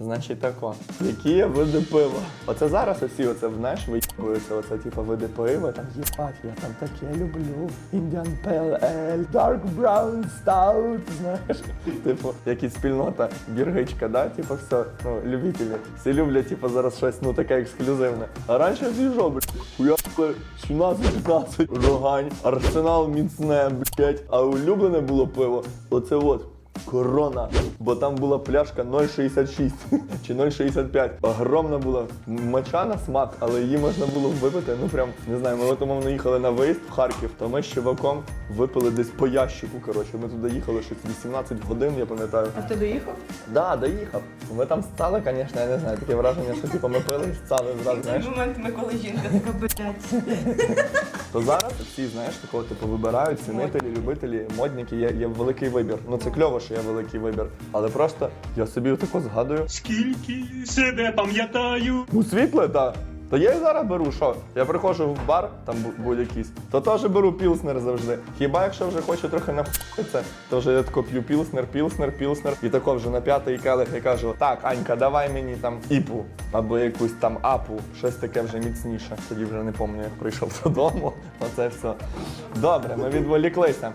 Значить тако. Які є види пива? Оце зараз усі оце, знаєш, виїбуються, оце типу види пива, там їбать, я там таке люблю. Indian Pale Ale, Dark Brown Stout, знаєш. Типу, якісь спільнота, біргичка, да? Типу, все, ну, любителі. Всі люблять, типу, зараз щось, ну, таке ексклюзивне. А раніше я з'їжджав, блядь, хуяли 17-15, рогань, арсенал міцне, блядь. А улюблене було пиво, оце от. Корона, бо там була пляшка 0,66 чи 0,65. Огромна була моча на смак, але її можна було випити. Ну прям не знаю. Ми от умовно їхали на виїзд в Харків, то ми з чуваком випили десь по ящику. Коротше, ми туди їхали щось 18 годин, я пам'ятаю. А ти доїхав? Да, доїхав. Ми там стали, звісно, я не знаю. Таке враження, що типу ми пили і стали зразу, знаєш. момент ми коли жінка така блядь. То зараз всі, знаєш, такого типу вибирають цінителі, любителі, модники. Є, є великий вибір. Ну це кльово, що є великий вибір. Але просто я собі отако згадую. Скільки себе пам'ятаю. У світле, так. То я і зараз беру, що? Я приходжу в бар, там будь-якийсь, то теж беру пілснер завжди. Хіба якщо вже хочу трохи нахуїтися, то вже я тако п'ю пілснер, пілснер, пілснер, і тако вже на п'ятий келих я кажу, так, Анька, давай мені там іпу або якусь там апу, щось таке вже міцніше. Тоді вже не пам'ятаю, як прийшов додому. Оце все. Добре, ми відволіклися.